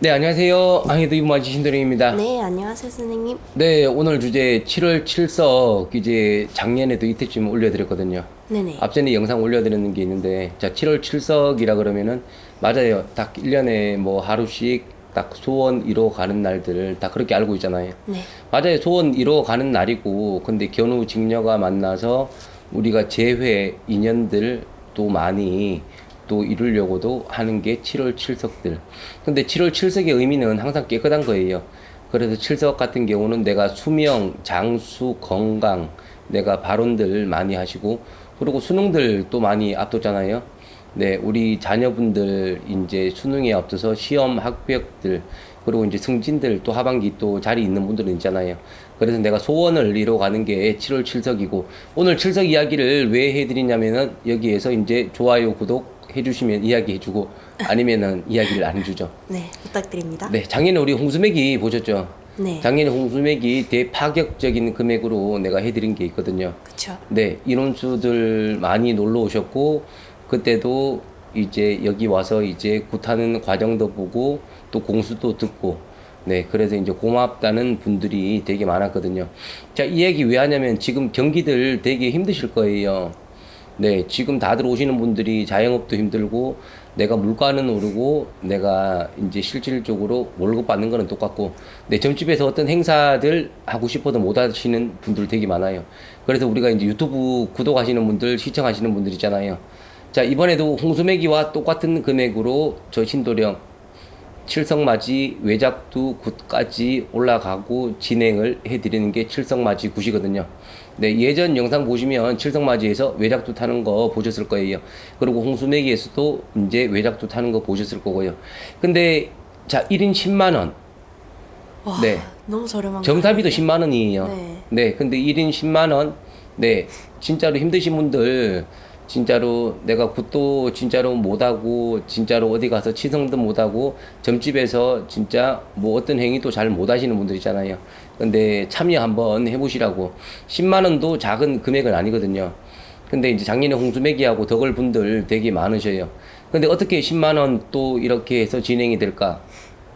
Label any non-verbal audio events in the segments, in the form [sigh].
네, 안녕하세요. 항해도 이부마지 신도령입니다. 네. 네, 안녕하세요, 선생님. 오늘 주제 7월 7석 이제 작년에도 이때쯤 올려드렸거든요. 네네. 앞전에 영상 올려드렸는 게 있는데, 자, 7월 7석이라 그러면은, 맞아요. 딱 1년에 뭐 하루씩 딱 소원 이뤄 가는 날들 다 그렇게 알고 있잖아요. 네. 맞아요. 소원 이뤄 가는 날이고, 근데 견우 직녀가 만나서 우리가 재회 인연들 또 많이 또 이루려고도 하는 게 7월 7석들. 근데 7월 7석의 의미는 항상 깨끗한 거예요. 그래서 7석 같은 경우는 내가 수명, 장수, 건강, 내가 발언들 많이 하시고, 그리고 수능들 또 많이 앞뒀잖아요. 네, 우리 자녀분들 이제 수능에 앞서서 시험 합격들 그리고 이제 승진들 또 하반기 또 자리 있는 분들은 있잖아요. 그래서 내가 소원을 이뤄 가는 게 7월 7석이고 오늘 7석 이야기를 왜 해드리냐면은 여기에서 이제 좋아요, 구독 해주시면 이야기 해주고 아니면은 이야기를 안 해주죠. 네, 부탁드립니다. 네, 작년에 우리 홍수맥이 보셨죠? 네. 작년에 홍수맥이 대파격적인 금액으로 내가 해드린 게 있거든요. 그쵸. 네, 인원수들 많이 놀러 오셨고 그때도 이제 여기 와서 이제 굿하는 과정도 보고 또 공수도 듣고 네, 그래서 이제 고맙다는 분들이 되게 많았거든요. 자, 이 얘기 왜 하냐면 지금 경기들 되게 힘드실 거예요. 네, 지금 다들 오시는 분들이 자영업도 힘들고 내가 물가는 오르고 내가 이제 실질적으로 월급 받는 거는 똑같고 네, 점집에서 어떤 행사들 하고 싶어도 못 하시는 분들 되게 많아요. 그래서 우리가 이제 유튜브 구독하시는 분들, 시청하시는 분들 있잖아요. 자, 이번에도 홍수매기와 똑같은 금액으로 저 신도령 칠성맞이 외작두 굿까지 올라가고 진행을 해드리는 게 칠성맞이 굿이거든요. 네, 예전 영상 보시면 칠성맞이에서 외작두 타는 거 보셨을 거예요. 그리고 홍수내기에서도 이제 외작두 타는 거 보셨을 거고요. 근데 자, 1인 10만 원. 와, 네. 너무 저렴한 정사비도 거 10만 원이에요. 네. 네, 근데 1인 10만 원. 네, 진짜로 힘드신 분들, 진짜로 내가 굿도 진짜로 못하고, 진짜로 어디 가서 치성도 못하고, 점집에서 진짜 뭐 어떤 행위도 잘 못하시는 분들 있잖아요. 근데 참여 한번 해보시라고. 10만 원도 작은 금액은 아니거든요. 근데 이제 작년에 홍수매기하고 덕을 분들 되게 많으셔요. 근데 어떻게 10만 원 또 이렇게 해서 진행이 될까?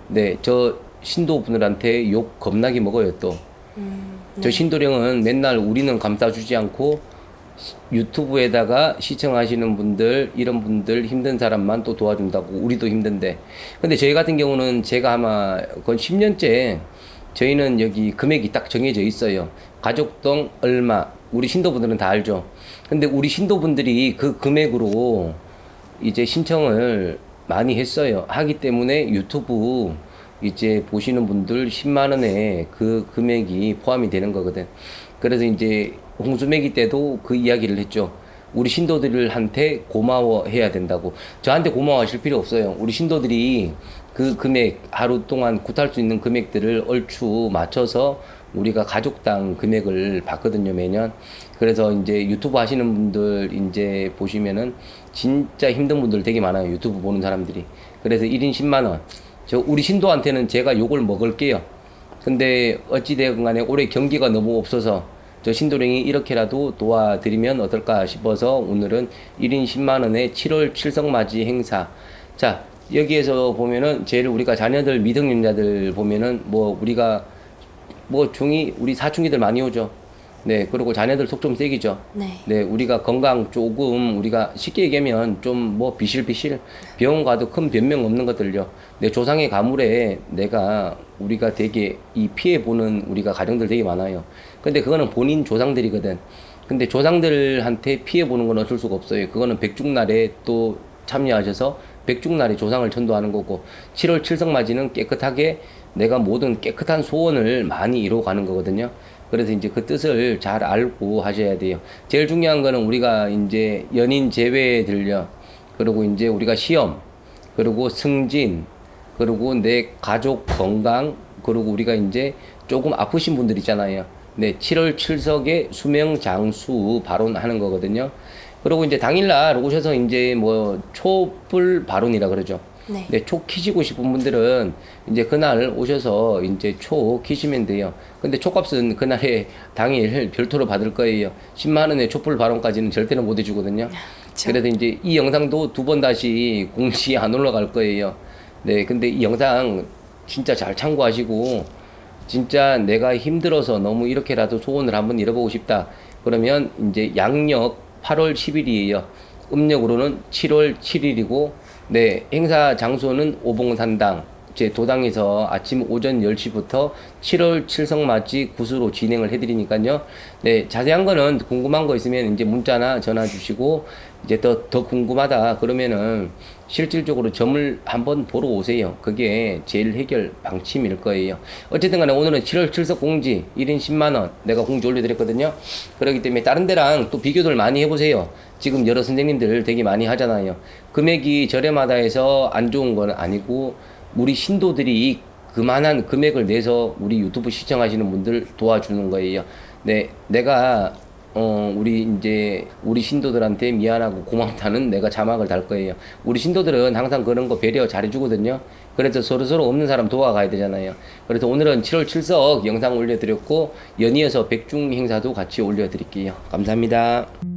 네, 저 신도 분들한테 욕 겁나게 먹어요 또. 음, 저 신도령은 맨날 우리는 감싸주지 않고 시- 유튜브에다가 시청하시는 분들 이런 분들 힘든 사람만 또 도와준다고 우리도 힘든데 근데 저희 같은 경우는 제가 아마 건 10년째 저희는 여기 금액이 딱 정해져 있어요 가족동 얼마 우리 신도분들은 다 알죠 근데 우리 신도분들이 그 금액으로 이제 신청을 많이 했어요 하기 때문에 유튜브 이제 보시는 분들 10만 원에 그 금액이 포함이 되는 거거든. 그래서 이제 홍수매기 때도 그 이야기를 했죠. 우리 신도들한테 고마워해야 된다고. 저한테 고마워하실 필요 없어요. 우리 신도들이 그 금액 하루 동안 굿할 수 있는 금액들을 얼추 맞춰서 우리가 가족당 금액을 받거든요 매년. 그래서 이제 유튜브 하시는 분들 이제 보시면은 진짜 힘든 분들 되게 많아요 유튜브 보는 사람들이. 그래서 1인 10만 원. 저 우리 신도한테는 제가 욕을 먹을게요. 근데 어찌되건 간에 올해 경기가 너무 없어서 저 신도령이 이렇게라도 도와드리면 어떨까 싶어서 오늘은 1인 10만 원의 7월 칠성맞이 행사. 자, 여기에서 보면은 제일 우리가 자녀들 미성년자들 보면은 뭐 우리가 뭐 중이 우리 사춘기들 많이 오죠. 네, 그리고 자녀들 속 좀 세기죠. 네. 네, 우리가 건강 조금 우리가 쉽게 얘기하면 좀 뭐 비실비실 병원 가도 큰 변명 없는 것들요. 내 조상의 가물에 내가 우리가 되게 이 피해 보는 우리가 가정들 되게 많아요. 근데 그거는 본인 조상들이거든. 근데 조상들한테 피해 보는 건 어쩔 수가 없어요. 그거는 백중날에 또 참여하셔서 백중날에 조상을 천도하는 거고 7월 칠성맞이는 깨끗하게 내가 모든 깨끗한 소원을 많이 이루어가는 거거든요. 그래서 이제 그 뜻을 잘 알고 하셔야 돼요. 제일 중요한 거는 우리가 이제 연인 제외에 들려 그리고 이제 우리가 시험 그리고 승진 그리고 내 가족 건강 그리고 우리가 이제 조금 아프신 분들 있잖아요. 네, 7월 7석에 수명 장수 발언하는 거거든요. 그리고 이제 당일날 오셔서 이제 뭐 촛불 발언이라 그러죠. 네. 네, 초 키시고 싶은 분들은 이제 그날 오셔서 이제 초 키시면 돼요. 근데 초값은 그날에 [laughs] 당일 별도로 받을 거예요. 10만 원의 촛불 발언까지는 절대로 못 해주거든요. 그쵸. 그래서 이제 이 영상도 두 번 다시 공시 안 올라갈 거예요. 네, 근데 이 영상 진짜 잘 참고하시고 진짜 내가 힘들어서 너무 이렇게라도 소원을 한번 이뤄보고 싶다. 그러면 이제 양력 8월 10일이에요. 음력으로는 7월 7일이고 네, 행사 장소는 오봉산당 제 도당에서 아침 오전 10시부터 7월 칠성맞이 구수로 진행을 해드리니까요. 네, 자세한 거는 궁금한 거 있으면 이제 문자나 전화 주시고 이제 더, 더 궁금하다 그러면은 실질적으로 점을 한번 보러 오세요. 그게 제일 해결 방침일 거예요. 어쨌든 간에 오늘은 7월 칠석 공지 1인 10만원 내가 공지 올려드렸거든요. 그렇기 때문에 다른 데랑 또 비교들 많이 해보세요. 지금 여러 선생님들 되게 많이 하잖아요. 금액이 저렴하다 해서 안 좋은 건 아니고 우리 신도들이 그만한 금액을 내서 우리 유튜브 시청하시는 분들 도와주는 거예요. 네, 내가 어 우리 이제 우리 신도들한테 미안하고 고맙다는 내가 자막을 달 거예요. 우리 신도들은 항상 그런 거 배려 잘해주거든요. 그래서 서로 서로 없는 사람 도와가야 되잖아요. 그래서 오늘은 7월 7석 영상 올려드렸고 연이어서 백중 행사도 같이 올려드릴게요. 감사합니다.